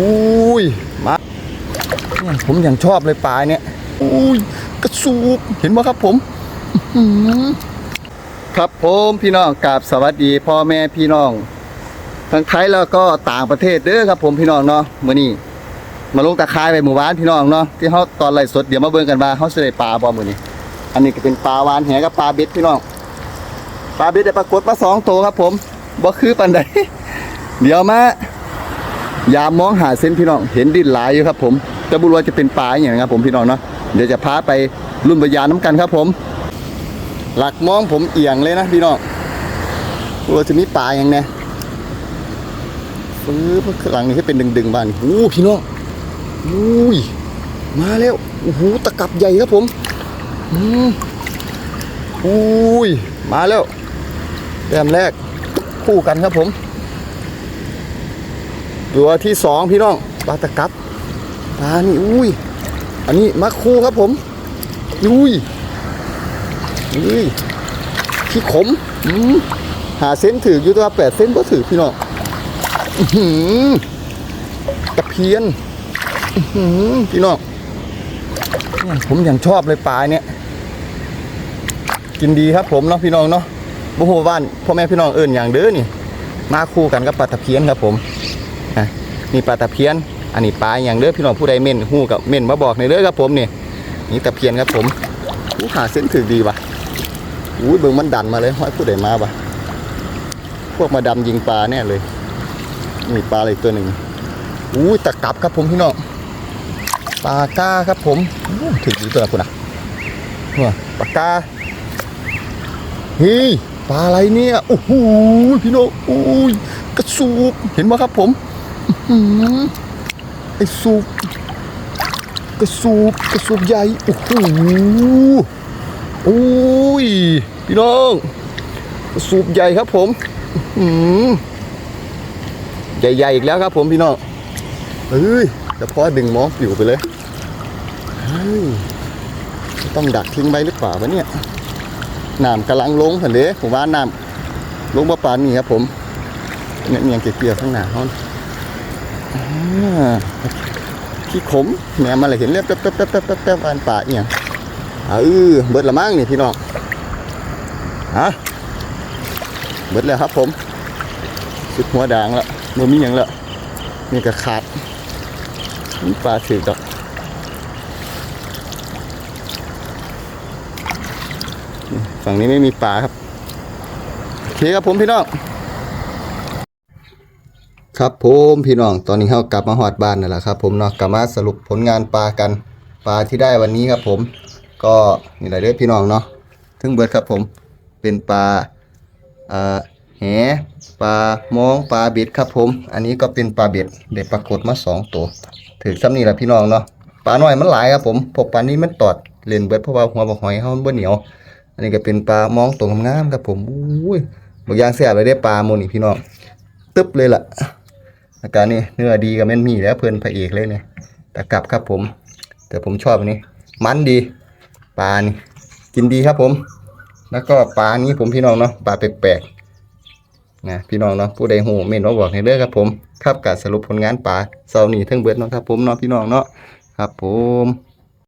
อุ้ยมาเนี่ยผมอย่างชอบเลยปลาเนี่ยอุ้ยกระสูบเห็นไหมครับผมครับผมพี่น้องกราบสวัสดีพ่อแม่พี่น้อง ทั้งไทยแล้วก็ต่างประเทศเด้อครับ ผมพี่น้องเนาะมื้อนี้มาลงตะคายไปหมู่บ้านพี่น้องเนาะที่เขาตอนไล่สดเดี๋ยวมาเบิ่งกันว่าเขาสิได้ปลาบ่มือนี้ อันนี้ก็เป็นปลาวานแหกับปลาเบ็ดพี่น้องปลาเบ็ดได้ปรากฏมาสองตัวครับ ผมบ่คือปานใดเดี๋ยวมา ยามมองหาเส้นพี่น้องเห็นดินหลายอยู่ครับผมแต่บุรุษจะเป็นปลาอย่างครับผมพี่น้องเนาะเดี๋ยวจะพาไปรุ่นบรรยาน้ำกันครับผม หลักมองผมเอียงเลยนะพี่น้องตัวจะมีปลาอย่างเนี้ยฟื้นหลังนี้ให้เป็นดึงๆบ้านโอ้พี่น้องอุ้ยมาแล้วโอ้โหตะกับใหญ่ครับผมอืมอุ้ยมาแล้วแต้มแรกคู่กันครับผม ตัวที่สองพี่น้องปลาตะกับปลานี่อุ้ย อันนี้มาคูครับผมอุ้ยอุ้ยขี้ขมอืมหาเส้นถืออยู่ตัวแปดเส้นก็ถือพี่น้องอื้อตะเพียนอือพี่น้องผมอย่างชอบเลยปลาเนี่ย กินดีครับผมเนาะพี่น้องเนาะบุหัวบ้านพ่อแม่พี่น้องเอิญอย่างเด้อนี่ มาคู่กันกับปลาตะเพียนครับผม นี่ปลาตะเพียน อันนี้ปลาอย่างเด้อพี่น้องผู้ใดเม่นหู้กับเม่นมาบอกในเด้อครับผมนี่นี่ตะเพียนครับผมอู้หาเส้นถือดีว่ะอู้ยเบิ่งมันดันมาเลยห้อยผู้ใดมาว่ะพวกมาดำยิงปลาแน่เลยนี่ปลาอะไรตัวหนึ่งอู้ยตะกรับครับผมพี่น้องปลาก้าครับผมถือดีตัวคุณอะปลากาเฮ้ยปลาอะไรเนี่ยโอ้โหพี่น้องโอ้ยกระสูบเห็นไหมครับผม ไอ้สูบกระสูบกระสูบใหญ่ โอ้โหโอ้ย พี่น้องกระสูบใหญ่ครับผมอื้อหือใหญ่ๆอีกแล้วครับผมพี่น้องเฮ้ยแต่พอดึงมองปิวไปเลยเฮ้ยต้องดักทิ้งไว้หรือเปล่าวะเนี่ยน้ำกำลังลงผ่นเด้ผมว่าน้ำลงมาป่านนี้ครับผมเนี่ยเมียงเกลียวข้างหน้าเขาอ่า ขี้ขมแหนมอะไรเห็นเรียบแป๊บแป๊บแป๊บแป๊บแป๊บอันป่าเอียงเออเบิดละมั้งนี่พี่น้องฮะเบิดแล้วครับผมสุดหัวด่างแล้วมันมีอย่างละนี่ก็ขาดนี่ปลาถือดอกฝั่งนี้ไม่มีปลาครับโอเคครับผมพี่น้อง ครับผมพี่น้องตอนนี้เรากลับมาหอดบ้านนั่นแหละครับ ผมเนาะกลับมาสรุปผลงานปลากันปลาที่ได้วันนี้ครับ ผมก็นี่แหละเด้อพี่น้องเนาะถึงเบิดครับผมเป็นปลาเอ่อแหปลามองปลาเบ็ดครับผม อันนี้ก็เป็นปลาเบ็ดเด็ดปรากฏมาสองตัวถือซ้ำนี่แหละพี่น้องเนาะปลาหน้อยมันหลายครับผมพวกปลานี้มันตอดเล่นเบิดเพราะว่าหัวบ่หอยเฮานบ่เหนียว อันนี้ก็เป็นปลามองตัวงามๆครับผมอุ้ยบางอย่างแซ่บเลยได้ปลาหมนี่พี่น้องตึ๊บเลยล่ะ อาการนี่เนื้อดีกับแม่นมีแล้วเพื่อนพระเอกเลยเนี่ยตะกลับครับผม แต่ผมชอบอันนี้ มันดีปลานี่กินดีครับผม แล้วก็ปลานี้ผมพี่น้องเนาะปลาแปลกๆนะพี่น้องเนาะผู้ใดหูเม่นว่าบอกในเด้อครับผม ครับการสรุปผลงานปลาเซานี่ทั้งเบิดเนาะครับผมเนาะพี่น้องเนาะครับผม